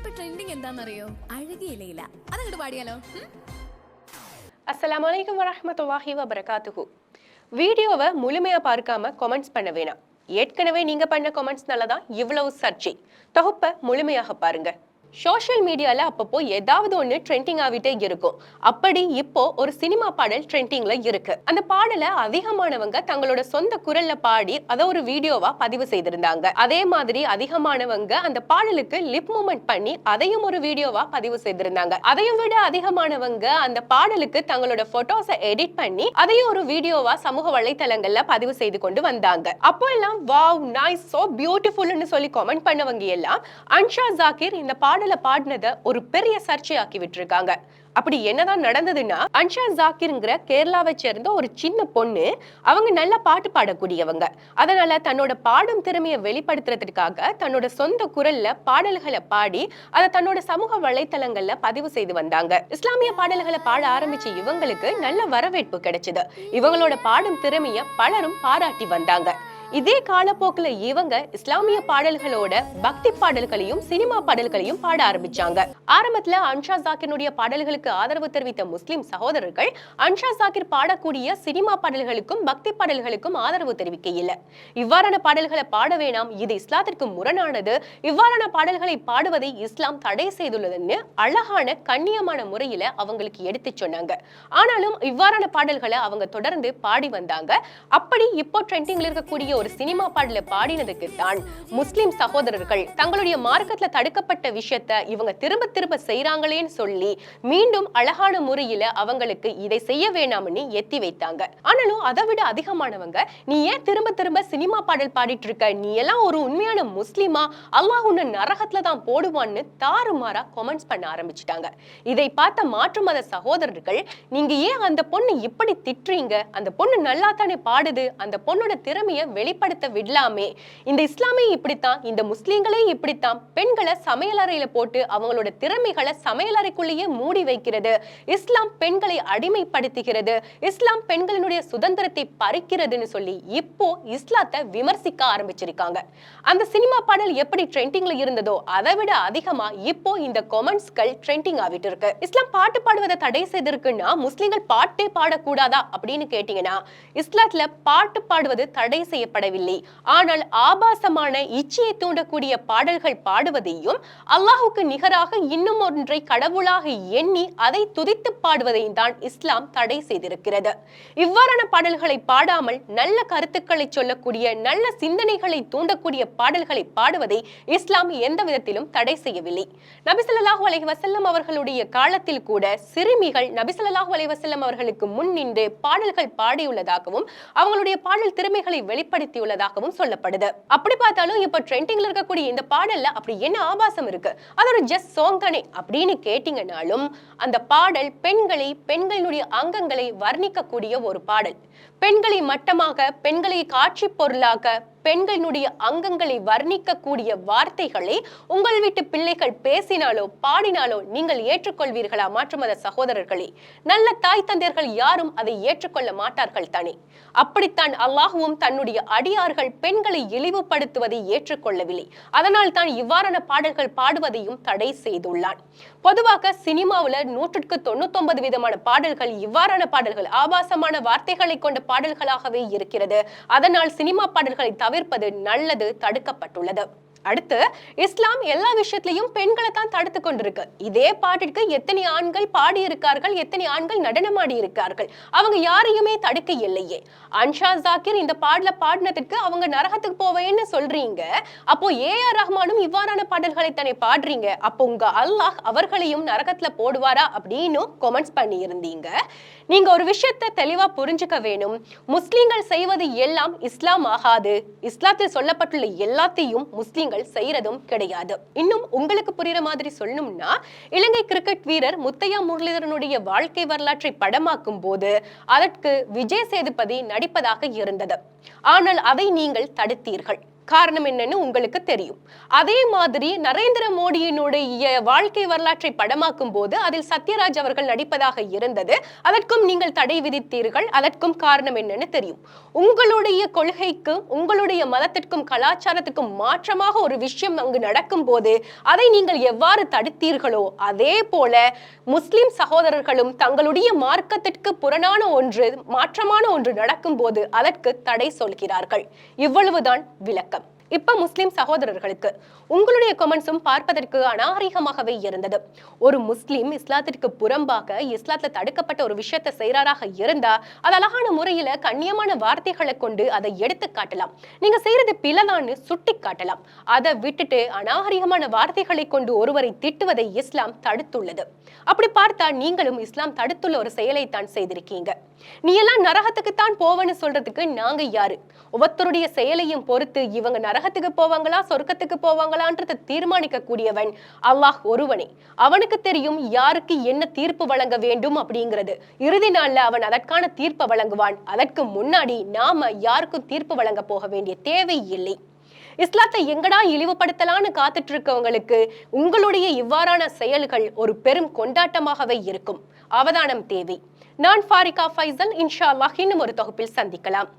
ഇപ്പൊ ട്രെൻഡിങ് എന്താണെന്നറിയോ അഴകിയിലയില്ല അതങ്ങോട്ട് പാടിയാലോ ഉം? அஸ்ஸலாமு அலைக்கும் வரஹ்மத்துல்லாஹி வபரகாத்துஹு வீடியோவை முழுமையா பார்க்காம கமெண்ட்ஸ் பண்ண வேணாம் ஏற்கனவே நீங்க பண்ண கமெண்ட்ஸ் தான் இவ்வளவு சர்ச்சை தொகுப்பை முழுமையாக பாருங்க சோஷியல் மீடியாவில் அப்பப்போ ஏதாவது ஒன்று ட்ரெண்டிங் ஆகிட்டே இருக்கும். அப்படி இப்போ ஒரு சினிமா பாடல் ட்ரெண்டிங்ல இருக்கு. அந்த பாடலை அதிகமானவங்க தங்களோட சொந்த குரல்ல பாடி அதை ஒரு வீடியோவா பதிவு செய்திருந்தாங்க. அதே மாதிரி அதிகமானவங்க அந்த பாடலுக்கு லிப் மூமெண்ட் பண்ணி அதையும் ஒரு வீடியோவா பதிவு செய்திருந்தாங்க. அதையும் விட அதிகமானவங்க அந்த பாடலுக்கு தங்களோட போட்டோஸை எடிட் பண்ணி அதையும் ஒரு வீடியோவா சமூக வலைத்தளங்கள்ல பதிவு செய்து கொண்டு வந்தாங்க. அப்போ எல்லாம் வாவ் நைஸ் சோ பியூட்டிஃபுல்னு சொல்லி கமெண்ட் பண்ணவங்க எல்லாம் அன்ஷா ஜாக்கிர் இந்த பாடல் பாடினதை ஒரு பெரிய சர்ச்சையாக்கி விட்டுருக்காங்க. அப்படி என்னதான் நடந்ததுன்னா அன்ஷா ஜாக்கிர்ங்கிற கேரளாவை சேர்ந்த ஒரு சின்ன பொண்ணு அவங்க நல்லா பாட்டு பாடக்கூடியவங்க. அதனால தன்னோட பாடும் திறமையை வெளிப்படுத்துறதுக்காக தன்னோட சொந்த குரல்ல பாடல்களை பாடி அதை தன்னோட சமூக வலைத்தளங்கள்ல பதிவு செய்து வந்தாங்க. இஸ்லாமிய பாடல்களை பாட ஆரம்பிச்ச இவங்களுக்கு நல்ல வரவேற்பு கிடைச்சது. இவங்களோட பாடும் திறமைய பலரும் பாராட்டி வந்தாங்க. இதே காலப்போக்குல இவங்க இஸ்லாமிய பாடல்களோட பக்தி பாடல்களையும் சினிமா பாடல்களையும் பாட ஆரம்பிச்சாங்க. ஆரம்பத்துல அன்ஷா ஜாக்கினுடைய பாடல்களுக்கு ஆதரவு தெரிவித்த முஸ்லிம் சகோதரர்கள் அன்ஷா ஜாக்கிர் பாடக்கூடிய சினிமா பாடல்களுக்கும் பக்தி பாடல்களுக்கும் ஆதரவு தெரிவிக்க இல்ல இவ்வாறான பாடல்களை பாட வேணாம் இது இஸ்லாத்திற்கு முரணானது. இவ்வாறான பாடல்களை பாடுவதை இஸ்லாம் தடை செய்துள்ளதுன்னு அழகான கண்ணியமான முறையில அவங்களுக்கு எடுத்து சொன்னாங்க. ஆனாலும் இவ்வாறான பாடல்களை அவங்க தொடர்ந்து பாடி வந்தாங்க. அப்படி இப்போ ட்ரெண்டிங்ல இருக்கக்கூடிய ஒரு சினிமா பாடல பாடினதுக்கு தான் முஸ்லிம் சகோதரர்கள் தங்களுடைய மார்க்கத்துல தடுக்கப்பட்ட விஷயத்த இவங்க திரும்ப திரும்ப செய்யறாங்களேன்னு சொல்லி மீண்டும் அழகான முறையில அவங்களுக்கு இதை செய்ய வேணாம்னு எத்தி வைத்தாங்க. ஆனாலும் அதை விட அதிகமானவங்க நீ ஏன் திரும்ப திரும்ப சினிமா பாடல் பாடிட்டு இருக்க நீ எல்லாம் ஒரு உண்மையான முஸ்லிமா? அல்லாஹ் உன்னை நரகத்துல தான் போடுவான்னு தாறுமாறா கமெண்ட்ஸ் பண்ண ஆரம்பிச்சிட்டாங்க. இதை பார்த்த மாற்று மத சகோதரர்கள் நீங்க ஏன் அந்த பொண்ணு இப்படி திட்டுறீங்க? அந்த பொண்ணு நல்லா தானே பாடுது. அந்த பொண்ணோட திறமைய வெளி வெளிப்படுத்த விடலாமே இந்த இஸ்லாமே இப்படித்தான் இந்த முஸ்லீம்களே இப்படித்தான் பெண்களை சமையலறையில போட்டு அவங்களோட திறமைகளை சமையலறைக்குள்ளேயே மூடி வைக்கிறது. இஸ்லாம் பெண்களை அடிமைப்படுத்துகிறது. இஸ்லாம் பெண்களினுடைய சுதந்திரத்தை பறிக்கிறதுன்னு சொல்லி இப்போ இஸ்லாத்தை விமர்சிக்க ஆரம்பிச்சிருக்காங்க. அந்த சினிமா பாடல் எப்படி ட்ரெண்டிங்ல இருந்ததோ அதை விட அதிகமா இப்போ இந்த கொமெண்ட்ஸ்கள் ட்ரெண்டிங் ஆகிட்டு இருக்கு. இஸ்லாம் பாட்டு பாடுவதை தடை செய்திருக்குன்னா முஸ்லீம்கள் பாட்டே பாடக்கூடாதா அப்படின்னு கேட்டீங்கன்னா இஸ்லாத்துல பாட்டு பாடுவது தடை செய்யப்பட செய்யப்படவில்லை ஆனால் ஆபாசமான இச்சையை தூண்டக்கூடிய பாடல்கள் பாடுவதையும் அல்லாஹுக்கு நிகராக இன்னும் ஒன்றை கடவுளாக எண்ணி அதை துதித்து பாடுவதையும் தான் இஸ்லாம் தடை செய்திருக்கிறது. இவ்வாறான பாடல்களை பாடாமல் நல்ல கருத்துக்களை சொல்லக்கூடிய நல்ல சிந்தனைகளை தூண்டக்கூடிய பாடல்களை பாடுவதை இஸ்லாம் எந்த விதத்திலும் தடை செய்யவில்லை. நபிசல்லாஹு அலஹி வசல்லம் அவர்களுடைய காலத்தில் கூட சிறுமிகள் நபிசல்லாஹு அலைஹி வஸல்லம் அவர்களுக்கு முன் நின்று பாடல்கள் பாடியுள்ளதாகவும் அவங்களுடைய பாடல் திறமைகளை வெளிப்பட வெளிப்படுத்தியுள்ளதாகவும் சொல்லப்படுது. அப்படி பார்த்தாலும் இப்ப ட்ரெண்டிங்ல இருக்கக்கூடிய இந்த பாடல்ல அப்படி என்ன ஆபாசம் இருக்கு? அது ஒரு ஜஸ்ட் சாங் தானே அப்படின்னு கேட்டீங்கனாலும் அந்த பாடல் பெண்களை பெண்களினுடைய அங்கங்களை வர்ணிக்கக்கூடிய ஒரு பாடல். பெண்களை மட்டமாக பெண்களை காட்சி பொருளாக பெண்களினுடைய அங்கங்களை வர்ணிக்கக்கூடிய வார்த்தைகளை உங்கள் வீட்டு பிள்ளைகள் பேசினாலோ பாடினாலோ நீங்கள் ஏற்றுக்கொள்வீர்களா? மாற்று மத சகோதரர்களே நல்ல தாய் தந்தையர்கள் யாரும் அதை ஏற்றுக்கொள்ள மாட்டார்கள் தானே. அப்படித்தான் அல்லாஹுவும் தன்னுடைய அடியார்கள் பெண்களை இழிவுபடுத்துவதை ஏற்றுக்கொள்ளவில்லை. அதனால் தான் இவ்வாறான பாடல்கள் பாடுவதையும் தடை செய்துள்ளான். பொதுவாக சினிமாவுல நூற்றுக்கு தொண்ணூத்தொன்பது விதமான பாடல்கள் இவ்வாறான பாடல்கள் ஆபாசமான வார்த்தைகளை கொண்ட பாடல்களாகவே இருக்கிறது. அதனால் சினிமா பாடல்களை தவிர்ப்பது நல்லது தடுக்கப்பட்டுள்ளது. அடுத்து இஸ்லாம் எல்லா விஷயத்திலையும் பெண்களை தான் தடுத்து கொண்டிருக்கு. இதே பாட்டிற்கு எத்தனை ஆண்கள் பாடி இருக்கார்கள் எத்தனை ஆண்கள் நடனமாடி இருக்கார்கள் அவங்க யாரையுமே தடுக்க இல்லையே அன்ஷா ஜாக்கிர் இந்த பாடல பாடினதுக்கு அவங்க நரகத்துக்கு போவேன்னு சொல்றீங்க. அப்போ ஏ ஆர் ரஹ்மானும் இவ்வாறான பாடல்களை தானே பாடுறீங்க. அப்போ உங்க அல்லாஹ் அவர்களையும் நரகத்துல போடுவாரா அப்படின்னு கொமெண்ட்ஸ் பண்ணி இருந்தீங்க நீங்க ஒரு விஷயத்தை தெளிவா புரிஞ்சுக்க வேணும். முஸ்லிம்கள் செய்வது எல்லாம் இஸ்லாம் ஆகாது. இஸ்லாத்தில் சொல்லப்பட்டுள்ள எல்லாத்தையும் விஷயங்கள் செய்யறதும் கிடையாது. இன்னும் உங்களுக்கு புரியுற மாதிரி சொல்லணும்னா இலங்கை கிரிக்கெட் வீரர் முத்தையா முரளிதரனுடைய வாழ்க்கை வரலாற்றை படமாக்கும் போது அதற்கு விஜய் சேதுபதி நடிப்பதாக இருந்தது. ஆனால் அதை நீங்கள் தடுத்தீர்கள். காரணம் என்னன்னு உங்களுக்கு தெரியும். அதே மாதிரி நரேந்திர மோடியினுடைய வாழ்க்கை வரலாற்றை படமாக்கும் போது அதில் சத்யராஜ் அவர்கள் நடிப்பதாக இருந்தது. அதற்கும் நீங்கள் தடை விதித்தீர்கள். அதற்கும் காரணம் என்னன்னு தெரியும். உங்களுடைய கொள்கைக்கும் உங்களுடைய மதத்திற்கும் கலாச்சாரத்துக்கும் மாற்றமாக ஒரு விஷயம் அங்கு நடக்கும் போது அதை நீங்கள் எவ்வாறு தடுத்தீர்களோ அதே போல முஸ்லிம் சகோதரர்களும் தங்களுடைய மார்க்கத்திற்கு புறனான ஒன்று மாற்றமான ஒன்று நடக்கும் போது அதற்கு தடை சொல்கிறார்கள். இவ்வளவுதான் விளக்கம். இப்ப முஸ்லிம் சகோதரர்களுக்கு உங்களுடைய கமெண்ட்ஸும் பார்ப்பதற்கு அநாகரிகமாகவே இருந்தது. ஒரு முஸ்லிம் இஸ்லாத்திற்கு புறம்பாக இஸ்லாத்துல தடுக்கப்பட்ட ஒரு விஷயத்தை செய்யறாராக இருந்தா அது அழகான முறையில கண்ணியமான வார்த்தைகளை கொண்டு அதை எடுத்து காட்டலாம். நீங்க செய்யறது பிளதான்னு சுட்டி காட்டலாம். அதை விட்டுட்டு அநாகரிகமான வார்த்தைகளை கொண்டு ஒருவரை திட்டுவதை இஸ்லாம் தடுத்துள்ளது. அப்படி பார்த்தா நீங்களும் இஸ்லாம் தடுத்துள்ள ஒரு செயலை தான் செய்திருக்கீங்க. நீ எல்லாம் நரகத்துக்கு தான் போவன்னு சொல்றதுக்கு நாங்க யாரு? ஒவ்வொருத்தருடைய செயலையும் பொறுத்து இவங்க நரக நரகத்துக்கு போவாங்களா? சொர்க்கத்துக்கு போவாங்களான்றதை தீர்மானிக்க கூடியவன் அல்லாஹ் ஒருவனே. அவனுக்கு தெரியும் யாருக்கு என்ன தீர்ப்பு வழங்க வேண்டும் அப்படிங்கிறது. இறுதி நாள்ல அவன் அதற்கான தீர்ப்பை வழங்குவான். அதற்கு முன்னாடி நாம யாருக்கும் தீர்ப்பு வழங்க போக வேண்டிய தேவை இல்லை இஸ்லாத்தை எங்கடா இழிவுபடுத்தலான்னு காத்துட்டு இருக்கவங்களுக்கு உங்களுடைய இவ்வாறான செயல்கள் ஒரு பெரும் கொண்டாட்டமாகவே இருக்கும். அவதானம் தேவை. நான் ஃபாரிகா ஃபைசல். இன்ஷா அல்லாஹ் இன்னும் ஒரு தொகுப்பில் சந்திக்கலாம்.